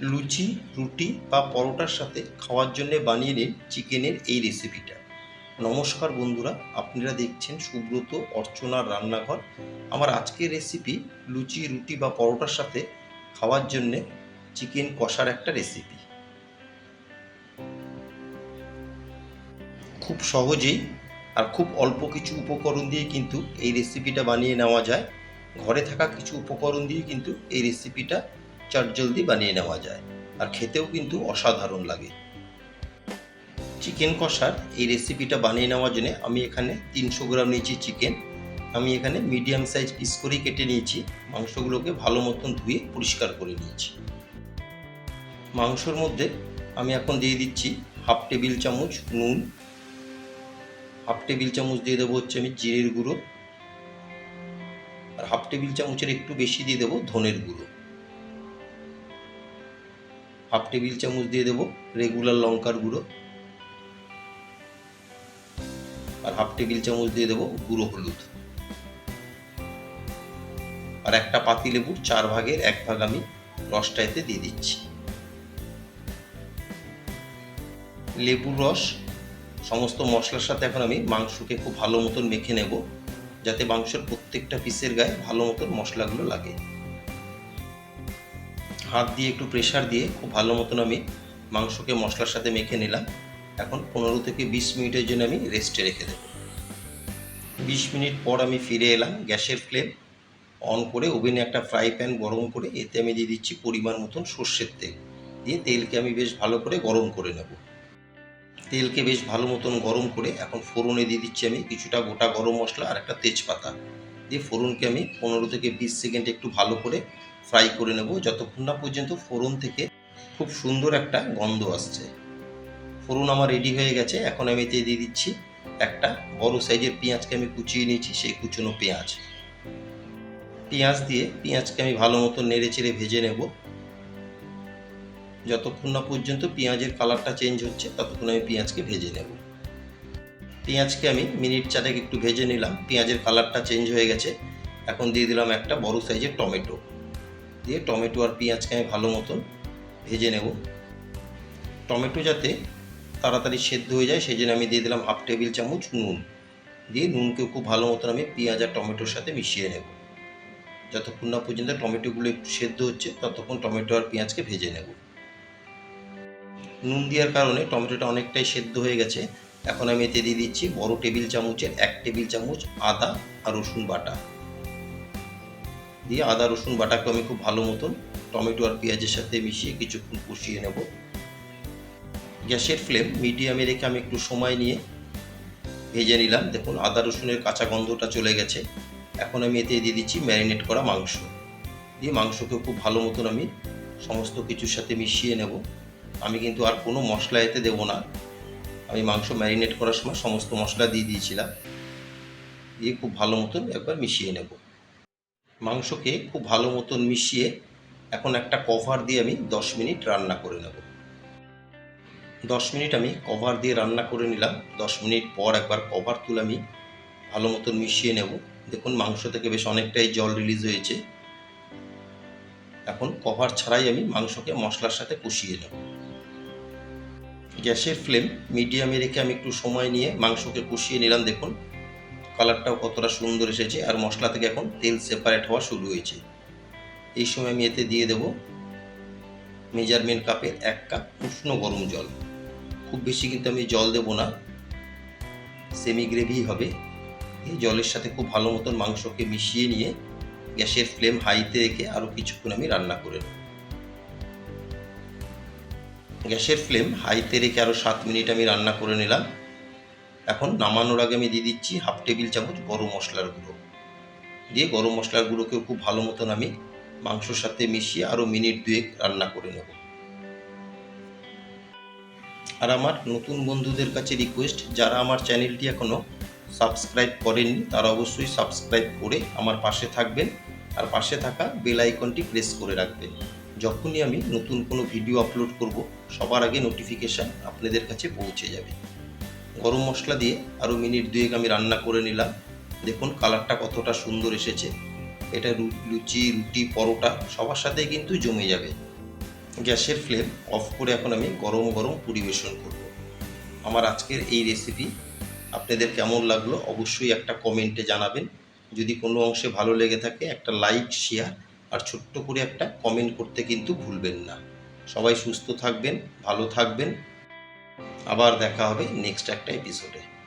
লুচি, রুটি বা পরোটার সাথে খাওয়ার জন্য বানিয়ে নিন চিকেনের এই রেসিপিটা। নমস্কার বন্ধুরা, আপনারা দেখছেন সুব্রত অর্চনার রান্নাঘর। আমার আজকের রেসিপি লুচি, রুটি বা পরোটার সাথে খাওয়ার জন্য চিকেন কষার একটা রেসিপি। খুব সহজেই আর খুব অল্প কিছু উপকরণ দিয়ে কিন্তু এই রেসিপিটা বানিয়ে নেওয়া যায়। ঘরে থাকা কিছু উপকরণ দিয়ে কিন্তু এই রেসিপিটা চটজলদি বানিয়ে নেওয়া যায়। আর খেতেও কিন্তু অসাধারণ লাগে। চিকেন কষার এই রেসিপিটা বানিয়ে নেওয়ার জন্য আমি এখানে তিনশো গ্রাম নিয়েছি চিকেন। আমি এখানে মিডিয়াম সাইজ পিস করেই কেটে নিয়েছি। মাংসগুলোকে ভালো মতন ধুয়ে পরিষ্কার করে নিয়েছি। মাংসর মধ্যে আমি এখন দিয়ে দিচ্ছি হাফ টেবিল চামচ নুন। হাফ টেবিল চামচ দিয়ে দেবো হচ্ছে আমি জিরের গুঁড়ো। আর হাফ টেবিল চামচের একটু বেশি দিয়ে দেবো ধনের গুঁড়ো। হাফ টেবিল চামচ দিয়ে দেবো রেগুলার লঙ্কার গুঁড়ো। আর হাফ টেবিল চামচ দিয়ে দেবো গুঁড়ো হলুদ। আর একটা পাতি লেবুর চার ভাগের এক ভাগ আমি রসটা এতে দিয়ে দিচ্ছি। লেবুর রস, সমস্ত মশলার সাথে এখন আমি মাংসকে খুব ভালো মতন মেখে নেব, যাতে মাংসের প্রত্যেকটা পিসের গায়ে ভালো মতন মশলাগুলো লাগে। হাত দিয়ে একটু প্রেশার দিয়ে খুব ভালো মতন আমি মাংসকে মশলার সাথে মেখে নিলাম। এখন পনেরো থেকে বিশ মিনিটের জন্য আমি রেস্টে রেখে দেব। বিশ মিনিট পর আমি ফিরে এলাম, গ্যাসের ফ্লেম অন করে ওভেনে একটা ফ্রাই প্যান গরম করে এতে আমি দিয়ে দিচ্ছি পরিমাণ মতন সর্ষের তেল। দিয়ে তেলকে আমি বেশ ভালো করে গরম করে নেব। তেলকে বেশ ভালো মতন গরম করে এখন ফোড়নে দিয়ে দিচ্ছি আমি কিছুটা গোটা গরম মশলা আর একটা তেজপাতা। দিয়ে ফোড়নকে আমি পনেরো থেকে বিশ সেকেন্ড একটু ভালো করে ফ্রাই করে নেব। যতক্ষণ না পর্যন্ত ফোড়ন থেকে খুব সুন্দর একটা গন্ধ আসছে। ফোড়ন আমার রেডি হয়ে গেছে। এখন আমি এতে দিয়ে দিচ্ছি একটা বড় সাইজের পেঁয়াজকে আমি কুচিয়ে নিয়েছি, সেই কুচনো পেঁয়াজ। পেঁয়াজ দিয়ে পেঁয়াজকে আমি ভালো মতো নেড়ে চেড়ে ভেজে নেব। যতক্ষণ না পর্যন্ত পেঁয়াজের কালারটা চেঞ্জ হচ্ছে, ততক্ষণ আমি পেঁয়াজকে ভেজে নেব। পেঁয়াজকে আমি মিনিট চারেক একটু ভেজে নিলাম। পেঁয়াজের কালারটা চেঞ্জ হয়ে গেছে। এখন দিয়ে দিলাম একটা বড় সাইজের টমেটো। দিয়ে টমেটো আর পেঁয়াজকে আমি ভালো মতন ভেজে নেব। টমেটো যাতে তাড়াতাড়ি সেদ্ধ হয়ে যায় সেই জন্য আমি দিয়ে দিলাম হাফ টেবিল চামচ নুন। দিয়ে নুনকে খুব ভালো মতন আমি পেঁয়াজ আর টমেটোর সাথে মিশিয়ে নেব। যতক্ষণ না পর্যন্ত টমেটোগুলো একটু সেদ্ধ হচ্ছে, ততক্ষণ টমেটো আর পেঁয়াজকে ভেজে নেব। নুন দেওয়ার কারণে টমেটোটা অনেকটাই সেদ্ধ হয়ে গেছে। এখন আমি এতে দিয়ে দিচ্ছি বড় টেবিল চামচের এক টেবিল চামচ আদা আর রসুন বাটা। দিয়ে আদা, রসুন বাটাকে আমি খুব ভালো মতন, টমেটো আর পেঁয়াজের সাথে মিশিয়ে কিছুক্ষণ কষিয়ে নেব। গ্যাসের ফ্লেম মিডিয়ামে রেখে আমি একটু সময় নিয়ে ভেজে নিলাম। দেখুন, আদা, রসুনের কাঁচা গন্ধটা চলে গেছে। এখন আমি এতে দিয়ে দিচ্ছি ম্যারিনেট করা মাংস। দিয়ে মাংসকে খুব ভালো মতন আমি সমস্ত কিছুর সাথে মিশিয়ে নেব। আমি কিন্তু আর কোনো মশলা এতে দেবো না। আমি মাংস ম্যারিনেট করার সময় সমস্ত মশলা দিয়ে দিয়েছিলাম। দিয়ে খুব ভালো মতন একবার মিশিয়ে নেব। মাংসকে খুব ভালো মতন মিশিয়ে এখন একটা কভার দিয়ে আমি দশ মিনিট রান্না করে নেব। দশ মিনিট আমি কভার দিয়ে রান্না করে নিলাম। দশ মিনিট পর একবার কভার তুলে আমি ভালো মতন মিশিয়ে নেব। দেখুন মাংস থেকে বেশ অনেকটাই জল রিলিজ হয়েছে। এখন কভার ছাড়াই আমি মাংসকে মশলার সাথে কষিয়ে নেব। গ্যাসের ফ্লেম মিডিয়ামে রেখে আমি একটু সময় নিয়ে মাংসকে কষিয়ে নিলাম। দেখুন কালারটাও কতটা সুন্দর এসেছে আর মশলা থেকে এখন তেল সেপারেট হওয়া শুরু হয়েছে। এই সময় আমি এতে দিয়ে দেব মেজারমেন্ট কাপের এক কাপ উষ্ণ গরম জল। খুব বেশি কিন্তু আমি জল দেব না সেমি গ্রেভি হবে। এই জলের সাথে খুব ভালো মতন মাংসকে মিশিয়ে নিয়ে গ্যাসের ফ্লেম হাইতে রেখে আরও কিছুক্ষণ আমি রান্না করে নেব। গ্যাসের ফ্লেম হাইতে রেখে আরও সাত মিনিট আমি রান্না করে নিলাম। এখন নামানোর আগে আমি দিয়ে দিচ্ছি হাফ টেবিল চামচ গরম মশলার গুঁড়ো। দিয়ে গরম মশলার গুঁড়োকেও খুব ভালো মতন আমি মাংসর সাথে মিশিয়ে আরও মিনিট দুয়েক রান্না করে নেব। আর আমার নতুন বন্ধুদের কাছে রিকোয়েস্ট, যারা আমার চ্যানেলটি এখনও সাবস্ক্রাইব করেননি, তারা অবশ্যই সাবস্ক্রাইব করে আমার পাশে থাকবেন আর পাশে থাকা বেল আইকনটি প্রেস করে রাখবেন। যখনই আমি নতুন কোনো ভিডিও আপলোড করব, সবার আগে নোটিফিকেশান আপনাদের কাছে পৌঁছে যাবে। গরম মশলা দিয়ে আরও মিনিট দুয়েক আমি রান্না করে নিলাম। দেখুন কালারটা কতটা সুন্দর এসেছে। এটা লুচি, রুটি, পরোটা সবার সাথে কিন্তু জমে যাবে। গ্যাসের ফ্লেম অফ করে এখন আমি গরম গরম পরিবেশন করব। আমার আজকের এই রেসিপি আপনাদের কেমন লাগল অবশ্যই একটা কমেন্টে জানাবেন। যদি কোনো অংশে ভালো লেগে থাকে একটা লাইক, শেয়ার আর ছোট্ট করে একটা কমেন্ট করতে কিন্তু ভুলবেন না। সবাই সুস্থ থাকবেন, ভালো থাকবেন। আবার দেখা হবে নেক্সট একটা এপিসোডে